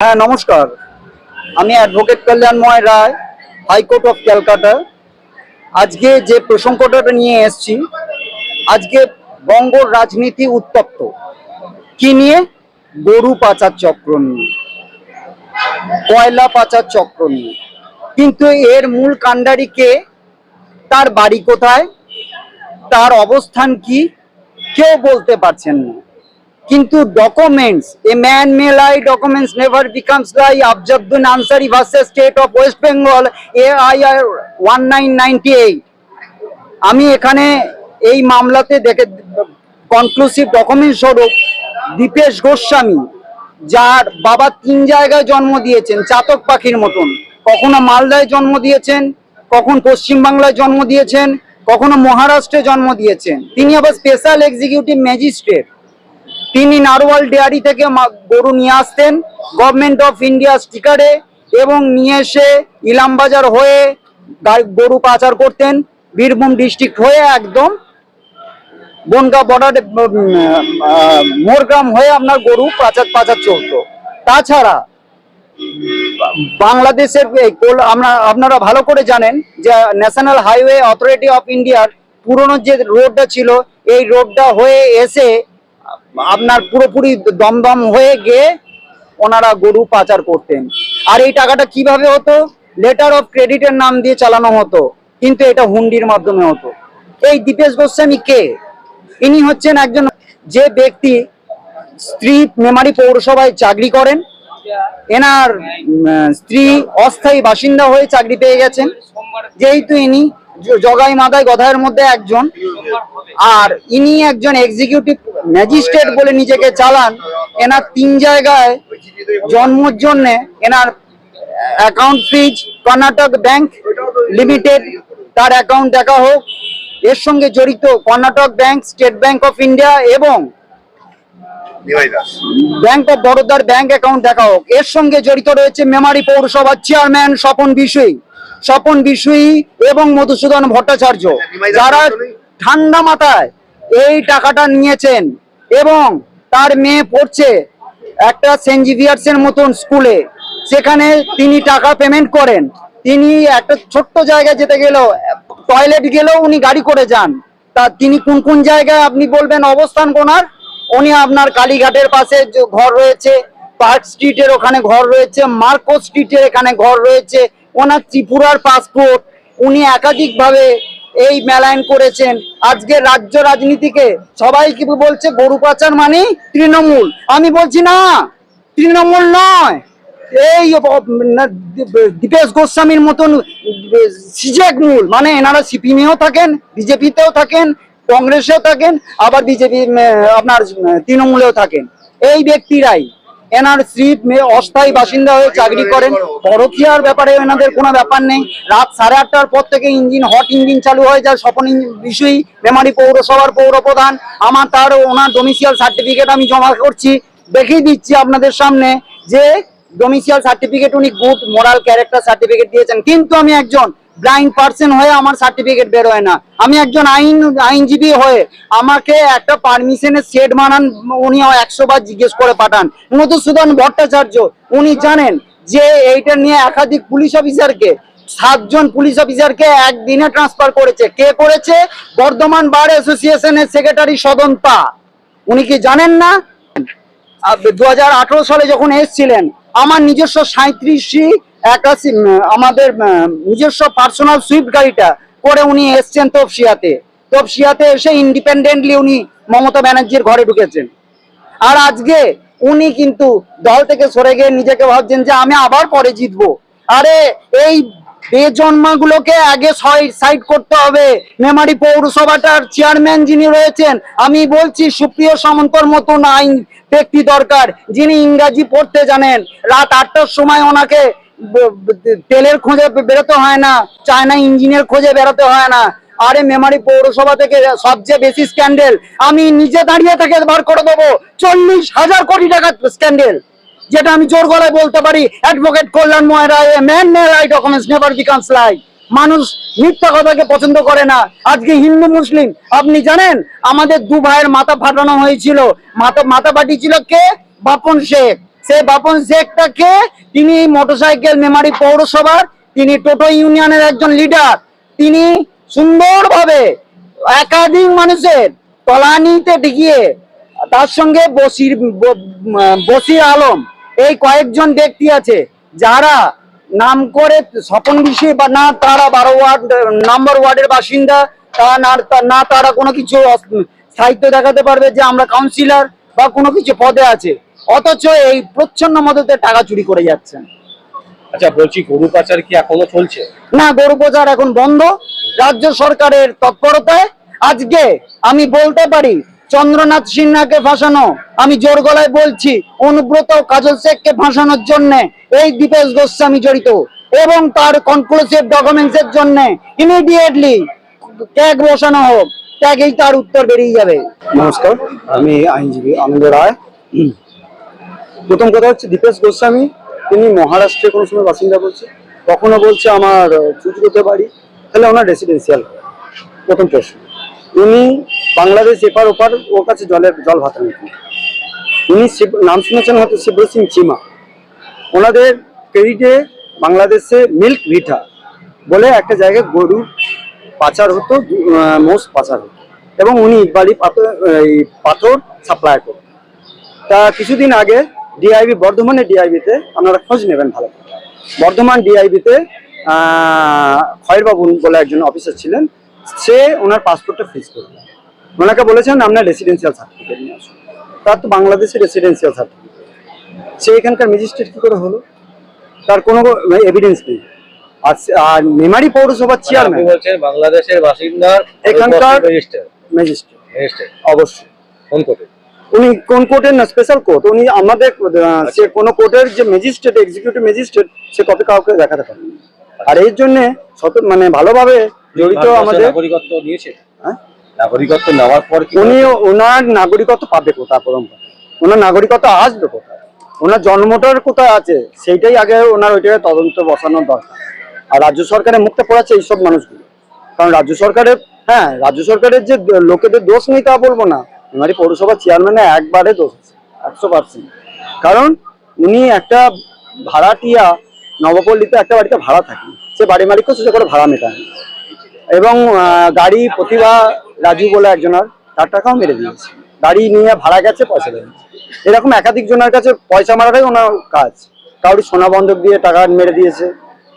হ্যাঁ নমস্কার। আমি advocate Kalyanmoy Roy high court of Calcutta. আজকে যে প্রসঙ্গটা নিয়ে এসেছি, আজকে বঙ্গর রাজনীতি উত্তপ্ত। কি নিয়ে? গরু পাচার চক্র নিয়ে। কয়লা পাচার চক্র নিয়ে। কিন্তু এর মূল কাণ্ডারি কে? তার বাড়ি কোথায়? তার অবস্থান কি? কেউ বলতে পারছেন না। কিন্তু documents a man may lie documents never becomes lie Afjabuddin Ansari versus state of West Bengal A I R one nine ninety eight আমি এখানে এই মামলাতে দেখে কনক্লুসিভ ডকুমেন্ট স্বরূপ দীপেশ গোস্বামী, যার বাবা তিন জায়গায় জন্ম দিয়েছেন, চাতক পাখির মতন। কখনো মালদায় জন্ম দিয়েছেন, কখন পশ্চিমবাংলায় জন্ম দিয়েছেন, কখনো মহারাষ্ট্রে জন্ম দিয়েছেন। তিনি আবার স্পেশাল এক্সিকিউটিভ ম্যাজিস্ট্রেট তিনি নারওয়াল ডেয়ারি থেকে গরু নিয়ে আসতেন। গভর্নমেন্ট অফ ইন্ডিয়া স্টিকারে এবং নিয়ে এসে ইলামবাজার হয়ে গরু পাচার করতেন। বীরভূম ডিস্ট্রিক্ট হয়ে একদম বনগা বর্ডার মোরগ্রাম হয়ে আপনার গরু পাচার পাচার চলতো। তাছাড়া বাংলাদেশের আমরা, আপনারা ভালো করে জানেন যে ন্যাশনাল হাইওয়ে অথরিটি অফ ইন্ডিয়ার পুরনো যে রোডটা ছিল, এই রোডটা হয়ে এসে আপনার পুরোপুরি দমদম হয়ে গিয়ে ওনারা গরু পাচার করতেন। আর এই টাকাটা কীভাবে হতো? লেটার অফ ক্রেডিটের নাম দিয়ে চালানো হতো, কিন্তু এটা হুন্ডির মাধ্যমে হতো। এই দীপেশ গোস্বামী কে? ইনি হচ্ছেন একজন যে ব্যক্তি স্ত্রী মেমারি পৌরসভায় চাকরি করেন। এনার স্ত্রী অস্থায়ী বাসিন্দা হয়ে চাকরি পেয়ে গেছেন। যেহেতু ইনি জগাই মাদায় গধায়ের মধ্যে একজন। আর ইনি একজন এক্সিকিউটিভ ম্যাজিস্ট্রেট বলে নিজেকে চালান এনার তিন জায়গায় জন্মর জন্য এনার account freeze Karnataka bank limited তার অ্যাকাউন্ট দেখা হোক। এর সঙ্গে জড়িত Karnataka bank state bank of India এবং ব্যাংক অফ বরোদার ব্যাংক অ্যাকাউন্ট দেখা হোক। এর সঙ্গে জড়িত রয়েছে মেমারি পৌরসভার চেয়ারম্যান স্বপন বিষয়ী স্বপন বিষয়ী এবং মধুসূদন ভট্টাচার্য যারা ঠান্ডা মাথায় এই টাকাটা নিয়েছেন এবং তার মেয়ে পড়ছে একটা সেন্ট জিভিয়ার্সের মতন স্কুলে। সেখানে তিনি টাকা পেমেন্ট করেন। তিনি একটা ছোট্ট জায়গায় যেতে গেলেও টয়লেট গেলেও উনি গাড়ি করে যান। তা তিনি কোন কোন জায়গায় আপনি বলবেন অবস্থান কোনার? উনি আপনার কালীঘাটের পাশে ঘর রয়েছে, পার্ক স্ট্রিটের ওখানে ঘর রয়েছে, মার্কো স্ট্রিটের এখানে ঘর রয়েছে, ওনার ত্রিপুরার পাসপোর্ট উনি একাধিকভাবে এই মেলায়ন করেছেন। আজকে রাজ্য রাজনীতিকে সবাই কি বলছে, গরু পাচার মানে তৃণমূল। আমি বলছি না, তৃণমূল নয়। এই দীপেশ গোস্বামীর মতন সিজেক মূল। মানে এনারা সিপিএমেও থাকেন, বিজেপিতেও থাকেন, কংগ্রেসেও থাকেন, আবার বিজেপি আপনার তৃণমূলেও থাকেন। এই ব্যক্তিরাই। এনার স্ত্রী মেয়ে অস্থায়ী বাসিন্দা হয়ে চাকরি করেন। পরকিয়ার ব্যাপারে এনাদের কোনো ব্যাপার নেই। রাত সাড়ে আটটার পর থেকে ইঞ্জিন, হট ইঞ্জিন চালু হয়ে যায়। স্বপন ইঞ্জিন বিষয়ী মেমারি পৌরসভার পৌর প্রধান আমার তার ওনার ডোমিসিয়াল সার্টিফিকেট আমি জমা করছি। দেখিয়ে দিচ্ছি আপনাদের সামনে যে ডোমিসিয়াল সার্টিফিকেট উনি গুড মোরাল ক্যারেক্টার সার্টিফিকেট দিয়েছেন। কিন্তু আমি একজন ব্লাইন্ড পার্সন হয়ে আমার সার্টিফিকেট বেরোয় না। আমি একজন আইন, আইনজীবী হয়ে আমাকে একটা পারমিশনের সেট বানান, উনি একশো বার জিজ্ঞেস করে পাঠান। মধুসূদন ভট্টাচার্য, উনি জানেন যে এইটা নিয়ে একাধিক পুলিশ অফিসারকে সাতজন পুলিশ অফিসারকে একদিনে ট্রান্সফার করেছে। কে করেছে? বর্ধমান বার অ্যাসোসিয়েশনের সেক্রেটারি সদন পা। উনি কি জানেন না? দু হাজার আঠারো সালে যখন এসছিলেন, আমার নিজস্ব সাঁত্রিশটি আমাদের নিজস্ব পার্সোনাল সুইফট গাড়িটা করে উনি এসছেন তপসিয়াতে। তপসিয়াতে এসে ইন্ডিপেন্ডেন্টলি উনি মমতা ব্যানার্জির ঘরে ঢুকেছেন। আর আজকে উনি কিন্তু দল থেকে সরে গিয়ে নিজেকে ভাবছেন যে আমি আবার পরে জিতবো। আরে, এই বেজন্মাগুলোকে আগে সাইড করতে হবে। মেমারি পৌরসভাটার চেয়ারম্যান যিনি রয়েছেন, আমি বলছি সুপ্রিয় সামন্তর মতন আইন ব্যক্তি দরকার, যিনি ইংরাজি পড়তে জানেন। রাত আটটার সময় ওনাকে তেলের খোঁজে বেরোতে হয় না চায়না ইঞ্জিনের খোঁজে বেরোতে হয় না। আরে মেমারি পৌরসভা থেকে সবচেয়ে বেশি স্ক্যান্ডেল আমি নিজে দাঁড়িয়ে থেকে বার করে দেবো, চল্লিশ হাজার কোটি টাকার স্ক্যান্ডেল যেটা আমি জোর গলায় বলতে পারি advocate Kalyan Roy man may lie documents never becomes lie মানুষ মিথ্যা কথাকে পছন্দ করে না, আজকে হিন্দু মুসলিম, আপনি জানেন, আমাদের দু ভাইয়ের মাথা ফাটানো হয়েছিল, মাথা মাথা ফাটিয়েছিল কে? বাপন শেখ। সে বাপন শেখটাকে তিনি মোটরসাইকেল মেমারি পৌরসভার, তিনি টোটো ইউনিয়নের একজন লিডার। তিনি সুন্দরভাবে একাধিক মানুষের তলানিতে ঢিকিয়ে তার সঙ্গে বসির বসির আলম এই কয়েকজন ব্যক্তি আছে যারা নাম করে স্বপন বিষয় বা না তারা বারো ওয়ার্ড, নাম্বার ওয়ার্ডের বাসিন্দা। তা না না তারা কোনো কিছু সাহিত্য দেখাতে পারবে যে আমরা কাউন্সিলর বা কোনো কিছু পদে আছে। অথচ এই প্রচ্ছন্ন মদতে টাকা চুরি করে যাচ্ছেন। আচ্ছা বলছি গরু পাচার কি এখনও চলছে? না গরু প্রচার এখন বন্ধ। রাজ্য সরকারের তৎপরতায় আজকে আমি বলতে পারি চন্দ্রনাথ সিনহাকে ফাঁসানো আমি জোর গলায় বলছি অনুব্রত কাজল শেখকে ফাঁসানোর জন্য এই দীপেশ গোস্বামী জড়িত এবং তার কনক্লুসিভ ডকুমেন্টস এর জন্য ইমিডিয়েটলি ট্যাগ বসানো হোক ট্যাগেই তার উত্তর বেরিয়ে যাবে। নমস্কার আমি আইনজীবী আনন্দ রায়। প্রথম কথা হচ্ছে দীপেশ গোস্বামী, তিনি মহারাষ্ট্রে কোনো সময় বাসিন্দা বলছে, কখনো বলছে আমার চুচুড়োতে বাড়ি। তাহলে ওনার রেসিডেন্সিয়াল প্রথম প্রশ্ন। উনি বাংলাদেশ এপার ওপার, ওর কাছে জলের, জল ভাতা নিতেন উনি শিব- নাম শুনেছেন হয়তো শিবর সিং চিমা। ওনাদের ক্রেডিটে বাংলাদেশে মিল্ক ভিটা বলে একটা জায়গায় গরু পাচার হতো মোষ পাচার হতো। এবং উনি ইকবালি পাথর, এই পাথর সাপ্লাই করতেন। তা কিছুদিন আগে ডিআইবি বর্ধমানের ডিআইবিতে আপনারা খোঁজ নেবেন ভালো। বর্ধমান ডিআইবিতে খয়েরবাবু বলে একজন অফিসার ছিলেন সে ওনার পাসপোর্টটা ফ্রিজ করলেন ওনাকে বলেছেন আপনার রেসিডেন্সিয়াল সার্টিফিকেট নিয়ে আসুন তার তো বাংলাদেশের রেসিডেন্সিয়াল সার্টিফিকেট সে এখানকার ম্যাজিস্ট্রেট কি করে হলো? তার কোনো এভিডেন্স নেই। আর মেমারি পৌরসভার চেয়ারম্যান বলছেন বাংলাদেশের বাসিন্দার এখানকার- ম্যাজিস্ট্রেট অবশ্যই। ফোন করে উনি কোন কোর্টের না স্পেশাল কোর্ট? উনি আমাদের সে কোন কোর্টের যে ম্যাজিস্ট্রেট এক্সিকিউটিভ ম্যাজিস্ট্রেট সে কপি কাউকে দেখাতে পারে। আর এর জন্য মানে ভালোভাবে জড়িত আমাদের নাগরিকত্ব নিয়েছে হ্যাঁ? নাগরিকত্ব নেওয়ার পর উনি ওনার নাগরিকত্ব পাবে কোথায় পরম্পরা ওনার নাগরিকত্ব আসবে কোথায়? ওনার জন্মটার কোথায় আছে? সেইটাই আগে ওনার ওইটাকে তদন্ত বসানোর দরকার। আর রাজ্য সরকারের মুখটা পড়াচ্ছে এইসব মানুষগুলো। কারণ রাজ্য সরকারের হ্যাঁ রাজ্য সরকারের যে লোকেদের দোষ নেই তা বলব না। এবারে পৌরসভার চেয়ারম্যানে একবারে দোষ একশো পার্সেন্ট কারণ উনি একটা ভাড়াটিয়া, নবপল্লীতে একটা বাড়িতে ভাড়া থাকে। সে বাড়ি মালিকও সে করে ভাড়া মেটায় এবং গাড়ি প্রতিভা রাজু বলে একজনের তার টাকাও মেরে দিয়েছে। গাড়ি নিয়ে ভাড়া গেছে, পয়সা দেয়নি এরকম একাধিক জনের কাছে পয়সা মারাটাই ওনার কাজ। কাউরি সোনা বন্ধক দিয়ে টাকা মেরে দিয়েছে।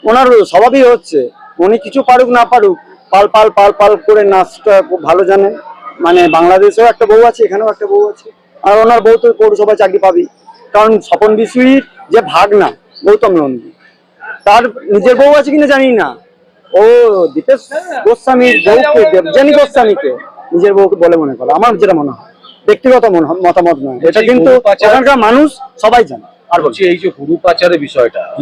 ওনার স্বভাবই হচ্ছে, উনি কিছু পারুক না পারুক, পাল পাল পাল পাল করে নাচটা খুব ভালো জানেন মানে বাংলাদেশেও একটা বউ আছে এখানেও একটা বউ আছে। আর ওনার বউ তো পৌরসভায় চাকরি পাবেই কারণ স্বপন বিশুইর যে ভাগনা গৌতম নন্দী তার নিজের বউ আছে কিনা জানি না। ও দীপেশ গোস্বামীর বউকে দেবযানী গোস্বামীকে নিজের বউকে বলে মনে করে। আমার যেটা মনে হয় ব্যক্তিগত মনে হয়- মতামত নয়। এটা কিন্তু ওখানকার মানুষ সবাই জানে। আর বলছি এই যে গরু পাচারের বিষয়টা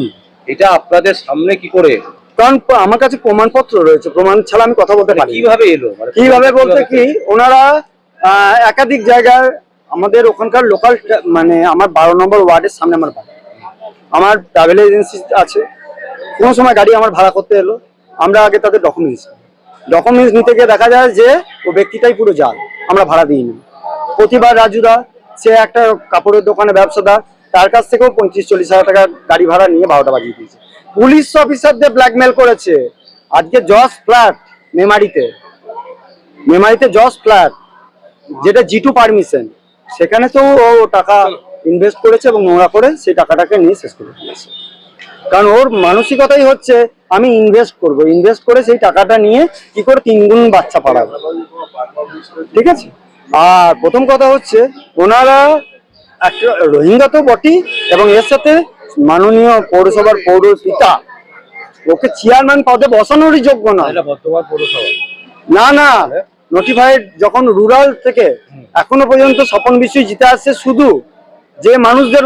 এটা আপনাদের সামনে কি করে? কারণ আমার কাছে প্রমাণপত্র রয়েছে প্রমাণ ছাড়া আমি কথা বলতে মানে পারি। কীভাবে এলো? মানে কীভাবে বলতে কি ওনারা একাধিক জায়গায় আমাদের ওখানকার লোকাল মানে আমার বারো নম্বর ওয়ার্ডের সামনে আমার বাড়ি। আমার ট্রাভেল এজেন্সি আছে। কোনো সময় গাড়ি আমার ভাড়া করতে এলো। আমরা আগে তাদের ডকুমেন্টস ডকুমেন্টস নিতে গিয়ে দেখা যায় যে ও ব্যক্তিটাই পুরো জাল। আমরা ভাড়া দিইনি। প্রতিবার রাজুদা সে একটা কাপড়ের দোকানে ব্যবসাদার তার কাছ থেকেও পঁয়ত্রিশ চল্লিশ হাজার টাকা গাড়ি ভাড়া নিয়ে বারোটা বাজিয়ে দিয়েছে। পুলিশ অফিসারদের ব্ল্যাকমেল করেছে। আজকে জজ ফ্ল্যাট, মেমারিতে। মেমারিতে জজ ফ্ল্যাট, যেটা জি টু পারমিশন সেখানে তো ও টাকা ইনভেস্ট করেছে এবং নোংরা করে সেই টাকাটাকে নিয়ে শেষ করে দিয়েছে। কারণ ওর মানসিকতাই হচ্ছে, আমি ইনভেস্ট করব। ইনভেস্ট করে সেই টাকাটা নিয়ে কি করে তিনগুণ বাচ্চা পাড়াবো ঠিক আছে? আর প্রথম কথা হচ্ছে, ওনারা একটা রোহিঙ্গা তো বটি এবং এর সাথে মাননীয় পৌরসভার পৌর পিতা ওকে চেয়ারম্যান পদে বসানোরই যোগ্য না বর্তমান পৌরসভা। না না নোটিফাইড যখন রুরাল থেকে এখনও পর্যন্ত স্বপন বিষয় জিতে আসছে শুধু যে মানুষদের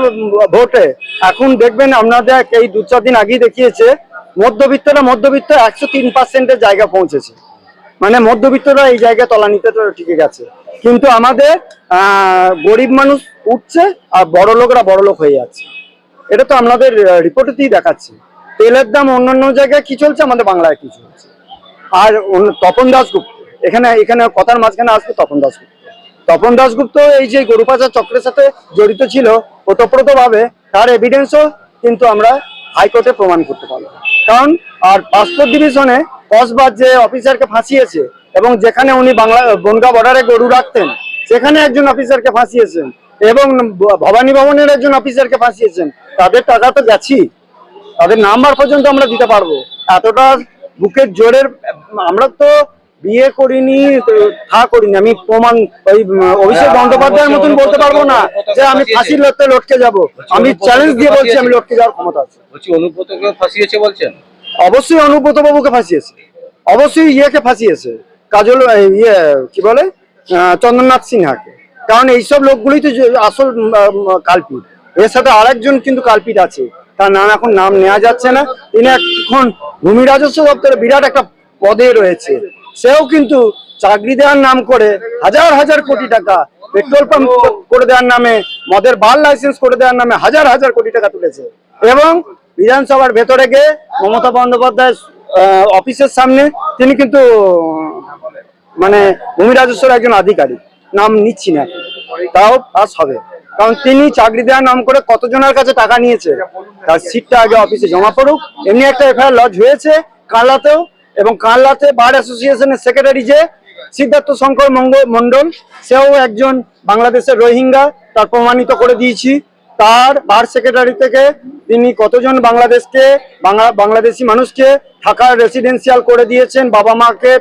ভোটে। এখন দেখবেন আপনাদের এই দু চার দিন আগেই দেখিয়েছে মধ্যবিত্তরা মধ্যবিত্ত একশো তিন পার্সেন্টের জায়গা পৌঁছেছে। মানে মধ্যবিত্তরা এই জায়গায় তলানিতে তো টিকে গেছে। কিন্তু আমাদের আহ, গরিব মানুষ উঠছে আর বড় লোকরা বড় লোক হয়ে যাচ্ছে। এটা তো আপনাদের রিপোর্টেতেই দেখাচ্ছে। তেলের দাম অন্যান্য জায়গায় কি চলছে? আমাদের বাংলায় কি চলছে? আর তপন দাসগুপ্ত এখানে এখানে কথার মাঝখানে আসবে তপন দাসগুপ্ত তপন দাসগুপ্ত এই যে গরু পাচার চক্রের সাথে জড়িত ছিল ওতপ্রোত ভাবে তার এভিডেন্সও কিন্তু আমরা হাইকোর্টে প্রমাণ করতে পারব কারণ, আর পাসপোর্ট ডিভিশনে কসবার যে অফিসারকে ফাঁসিয়েছে এবং যেখানে উনি বাংলা, বনগা বর্ডারে গরু রাখতেন, সেখানে একজন অফিসারকে ফাঁসিয়েছেন এবং ভবানী ভবনের একজন অফিসারকে ফাঁসিয়েছেন। তাদের টাকা তো গেছি। তাদের নাম্বার পর্যন্ত আমরা দিতে পারব। এতটা বুকের জোরের আমরা তো বিয়ে করিনি থা করিনি। আমি প্রমাণ ওই অভিষেক বন্দ্যোপাধ্যায়ের মতন বলতে পারব না যে আমি ফাঁসির লড়তে লটকে যাব। আমি চ্যালেঞ্জ দিয়ে বলছি আমি লটকে যাওয়ার ক্ষমতা আছে। বলছি অনুব্রতকে ফাঁসিয়েছে বলছেন? অবশ্যই অনুব্রত বাবুকে ফাঁসিয়েছে। অবশ্যই ইয়েকে ফাঁসিয়েছে। কাজল ইয়ে কি বলে? চন্দ্রনাথ সিনহাকে। কারণ এইসব লোকগুলোই তো আসল কালপিট এর সাথে আরেকজন কিন্তু কালপিট আছে। তার নাম এখন নাম নেওয়া যাচ্ছে না। তিনি এখন ভূমি রাজস্ব দপ্তরে বিরাট একটা পদে রয়েছে। সেও কিন্তু চাকরি দেওয়ার নাম করে হাজার হাজার কোটি টাকা, পেট্রোল পাম্প করে দেওয়ার নামে, মদের বার লাইসেন্স করে দেওয়ার নামে হাজার হাজার কোটি টাকা তুলেছে। এবং বিধানসভার ভেতরে গিয়ে মমতা বন্দ্যোপাধ্যায় অফিসের সামনে তিনি কিন্তু মানে ভূমি রাজস্বের একজন আধিকারিক। নাম নিচ্ছি না। তাও পাস হবে। কারণ তিনি চাকরি দেওয়ার নাম করে কতজনের কাছে টাকা নিয়েছে, তার সিটটা আগে অফিসে জমা পড়ুক। এমনি একটা এফআইআর লজ হয়েছে কানলাতেও এবং কানলাতে বার অ্যাসোসিয়েশনের সেক্রেটারি যে সিদ্ধার্থ শঙ্কর মন্ডল সেও একজন বাংলাদেশের রোহিঙ্গা, তার প্রমাণিত করে দিয়েছি। তার বার সেক্রেটারি থেকে তিনি কতজন বাংলাদেশকে, বাংলা বাংলাদেশি মানুষকে থাকার রেসিডেন্সিয়াল করে দিয়েছেন, বাবা মাকে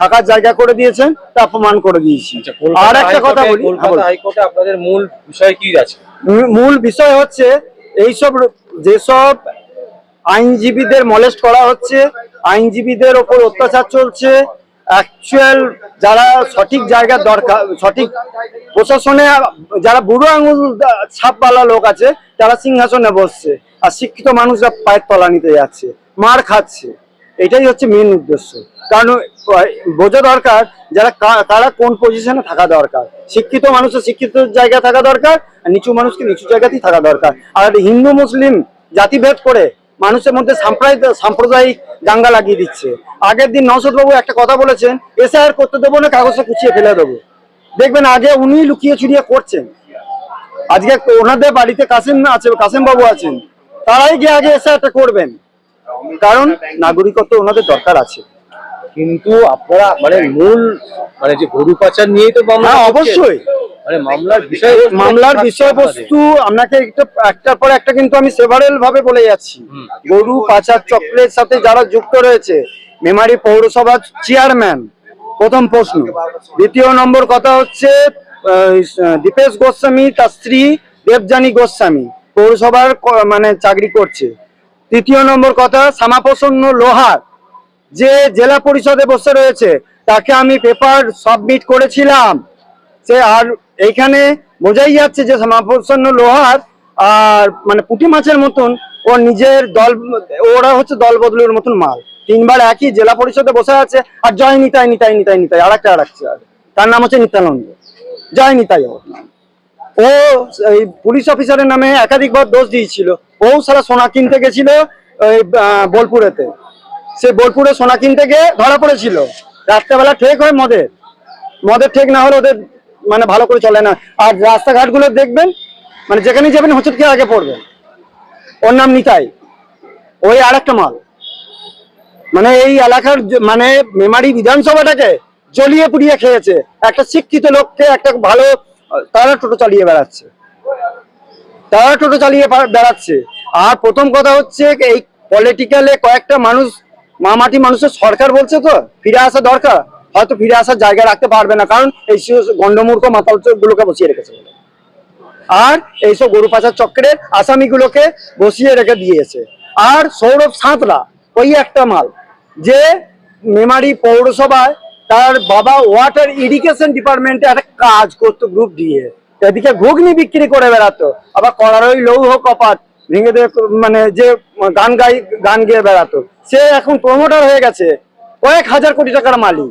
থাকার জায়গা করে দিয়েছেন তা প্রমাণ করে দিয়েছি। আচ্ছা, আর একটা কথা বলি হ্যাঁ, কলকাতা হাইকোর্টে আপনাদের মূল বিষয় কি আছে? মূল বিষয় হচ্ছে এইসব যেসব আইনজীবীদের মলেস্ট করা হচ্ছে আইনজীবীদের ওপর অত্যাচার চলছে অ্যাকচুয়াল যারা সঠিক জায়গার দরকার সঠিক প্রশাসনে যারা বুড়ো আঙুল ছাপওয়ালা লোক আছে তারা সিংহাসনে বসছে আর শিক্ষিত মানুষরা পায়ের তলা নিতে যাচ্ছে মার খাচ্ছে। এটাই হচ্ছে মেন উদ্দেশ্য। কারণ বোঝা দরকার যারা কারা কোন পজিশনে থাকা দরকার। শিক্ষিত মানুষের শিক্ষিত জায়গা থাকা দরকার, আর নিচু মানুষকে নিচু জায়গাতেই থাকা দরকার। আর হিন্দু মুসলিম জাতিভেদ করে মানুষের মধ্যে সাম্প্রদায়িক দাঙ্গা লাগিয়ে দিচ্ছে। আগের দিন বাবু একটা কথা বলেছেন, এসআইআর করতে দেবো না, কাগজটা কুচিয়ে ফেলে দেবো। দেখবেন, আগে উনি লুকিয়ে চুরিয়ে করছেন। আজকে ওনাদের বাড়িতে কাসিম আছে কাসিম বাবু আছেন। তারাই গিয়ে আগে এসআইআরটা করবেন। কারণ, নাগরিকত্ব ওনাদের দরকার আছে। কিন্তু আপনারা মানে মূল মানে যে গরু পাচার নিয়েই তো মামলা হ্যাঁ অবশ্যই। মানে মামলার বিষয় মামলার বিষয়বস্তু আপনাকে একটু একটার পর একটা কিন্তু আমি সেভারেল ভাবে বলে যাচ্ছি। গরু পাচার চক্রের সাথে যারা যুক্ত রয়েছে মেমারি পৌরসভার চেয়ারম্যান প্রথম প্রশ্ন। দ্বিতীয় নম্বর কথা হচ্ছে দীপেশ গোস্বামী তার স্ত্রী দেবযানী গোস্বামী পৌরসভার মানে চাকরি করছে। তৃতীয় নম্বর কথা শ্যামাপ্রসন্ন লোহার যে জেলা পরিষদে বসে রয়েছে, তাকে আমি পেপার সাবমিট করেছিলাম। সে আর এইখানে বোঝাই যাচ্ছে যে সমাপ্রসন্ন লোহার আর মানে পুঁটি মাছের মতন ও নিজের দল, ওরা হচ্ছে দল বদলের মতন মাল। তিনবার একই জেলা পরিষদে বসে আছে, আর জয় নিতাই নিতাই নিতাই নিতাই আর একটা আর। তার নাম হচ্ছে নিত্যানন্দ। জয় নিতাই ওর নাম। ও এই পুলিশ অফিসারের নামে একাধিকবার দোষ দিয়েছিল। ও সারা সোনা কিনতে গেছিল ওই বোলপুরেতে। সে বোলপুরে সোনা কিনতে গিয়ে ধরা পড়েছিল। রাত্রেবেলা ঠেক হয় মদের। মদের ঠেক না হলে ওদের মানে ভালো করে চলে না। আর রাস্তাঘাটগুলো দেখবেন মানে যেখানে যাবেন হোঁচট খেয়ে আগে পড়বে। ওর নাম নিতাই। ওই আর একটা মাল। মানে এই এলাকার মানে মেমারি বিধানসভাটাকে জ্বলিয়ে পুড়িয়ে খেয়েছে। একটা শিক্ষিত লোককে একটা ভালো, তারা টোটো চালিয়ে বেড়াচ্ছে। তারা টোটো চালিয়ে বেড়াচ্ছে। আর প্রথম কথা হচ্ছে এই পলিটিক্যালে কয়েকটা মানুষ মামাটি মানুষের সরকার বলছে তো, ফিরে আসা দরকার। হয়তো ফিরে আসার জায়গা রাখতে পারবে না, কারণ এই সব গন্ডমূর্খ মাতাল বসিয়ে রেখেছে। আর এইসব গরু পাচার চক্রের আসামিগুলোকে বসিয়ে রেখে দিয়েছে। আর সৌরভ সাঁতরা, ওই একটা মাল, যে মেমারি পৌরসভায় তার বাবা ওয়াটার ইরিগেশন ডিপার্টমেন্টে একটা কাজ করতো গ্রুপ দিয়ে। এদিকে ঘুগনি বিক্রি করে বেড়াতো, আবার করার ওই লৌহ কপাট ভেঙে মানে যে গান গাই, গান গেয়ে বেড়াতো, সে এখন প্রমোটার হয়ে গেছে, কয়েক হাজার কোটি টাকার মালিক।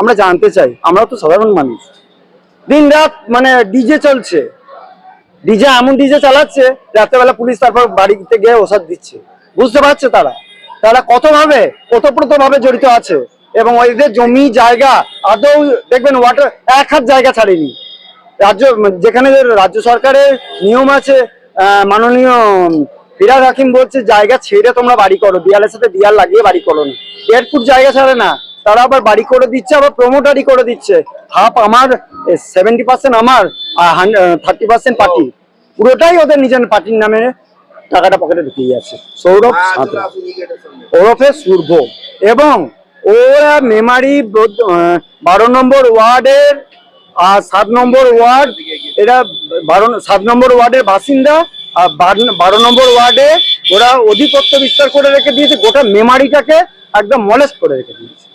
আমরা জানতে চাই আমরা তো সাধারণ মানুষ। দিন রাত মানে ডিজে চলছে। ডিজে এমন ডিজে চালাচ্ছে, রাত্রেবেলা পুলিশ তারপর বাড়িতে গিয়ে ওষুধ দিচ্ছে। বুঝতে পারছে তারা? তারা কত ভাবে ওতপ্রোত ভাবে জড়িত আছে এবং ওইদের জমি, জায়গা, আদৌ দেখবেন ওয়াটার এক হাত জায়গা ছাড়েনি। রাজ্য, যেখানে রাজ্য সরকারের নিয়ম আছে মাননীয় ফিরাদ হাকিম বলছে জায়গা ছেড়ে তোমরা বাড়ি করো। দেয়ালের সাথে দেয়াল লাগিয়ে বাড়ি করো না। দেড় ফুট জায়গা ছাড়ে না। তারা আবার বাড়ি করে দিচ্ছে আবার প্রমোটারি করে দিচ্ছে। হাফ আমার সেভেন্টি পার্সেন্ট আমার আর থার্টি পার্সেন্ট পার্টি। পুরোটাই ওদের নিজের পার্টির নামে টাকাটা পকেটে ঢুকিয়ে যাচ্ছে সৌরভ সাঁতরা। ওরফে সূর্য এবং ওরা মেমারি বারো নম্বর ওয়ার্ডের আর সাত নম্বর ওয়ার্ড এরা বারো সাত নম্বর ওয়ার্ডের বাসিন্দা, আর বারো- বারো নম্বর ওয়ার্ডে ওরা অধিপত্য বিস্তার করে রেখে দিয়েছে, গোটা মেমারিটাকে একদম মলেস্ট করে রেখে দিয়েছে।